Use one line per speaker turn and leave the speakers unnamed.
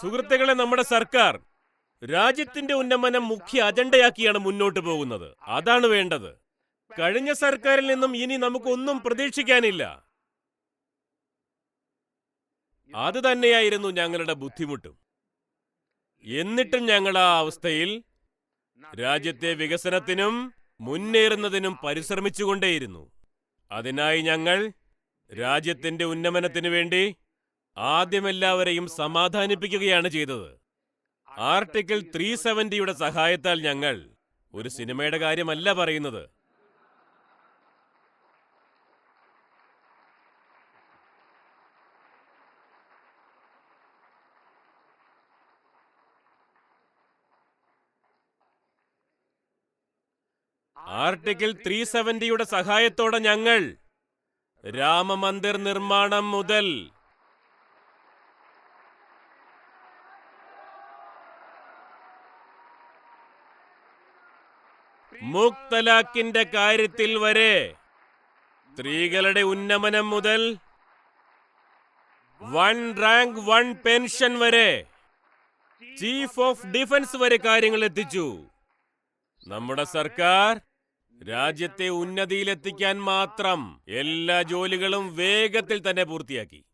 സുഹൃത്തുക്കളെ നമ്മുടെ സർക്കാർ രാജ്യത്തിന്റെ ഉന്നമനം മുഖ്യ അജണ്ടയാക്കിയാണ് മുന്നോട്ട് പോകുന്നത്. അതാണ് വേണ്ടത്. കഴിഞ്ഞ സർക്കാരിൽ നിന്നും ഇനി നമുക്കൊന്നും പ്രതീക്ഷിക്കാനില്ല. അത് തന്നെയായിരുന്നു ഞങ്ങളുടെ ബുദ്ധിമുട്ടും. എന്നിട്ടും ഞങ്ങൾ ആ അവസ്ഥയിൽ രാജ്യത്തെ വികസനത്തിനും മുന്നേറുന്നതിനും പരിശ്രമിച്ചുകൊണ്ടേയിരുന്നു. അതിനായി ഞങ്ങൾ രാജ്യത്തിന്റെ ഉന്നമനത്തിനു വേണ്ടി ആദ്യം എല്ലാവരെയും സമാധാനിപ്പിക്കുകയാണ് ചെയ്തത്. ആർട്ടിക്കിൾ ത്രീ സെവന്റിയുടെ സഹായത്താൽ ഞങ്ങൾ ഒരു സിനിമയുടെ കാര്യമല്ല പറയുന്നത്. ആർട്ടിക്കിൾ ത്രീ സെവന്റിയുടെ സഹായത്തോടെ ഞങ്ങൾ രാമമന്ദിർ നിർമ്മാണം മുതൽ മുക്തലാഖിന്റെ കാര്യത്തിൽ വരെ സ്ത്രീകളുടെ ഉന്നമനം മുതൽ വൺ റാങ്ക് വൺ പെൻഷൻ വരെ ചീഫ് ഓഫ് ഡിഫൻസ് വരെ കാര്യങ്ങൾ എത്തിച്ചു. നമ്മുടെ സർക്കാർ രാജ്യത്തെ ഉന്നതിയിലെത്തിക്കാൻ മാത്രം എല്ലാ ജോലികളും വേഗത്തിൽ തന്നെ പൂർത്തിയാക്കി.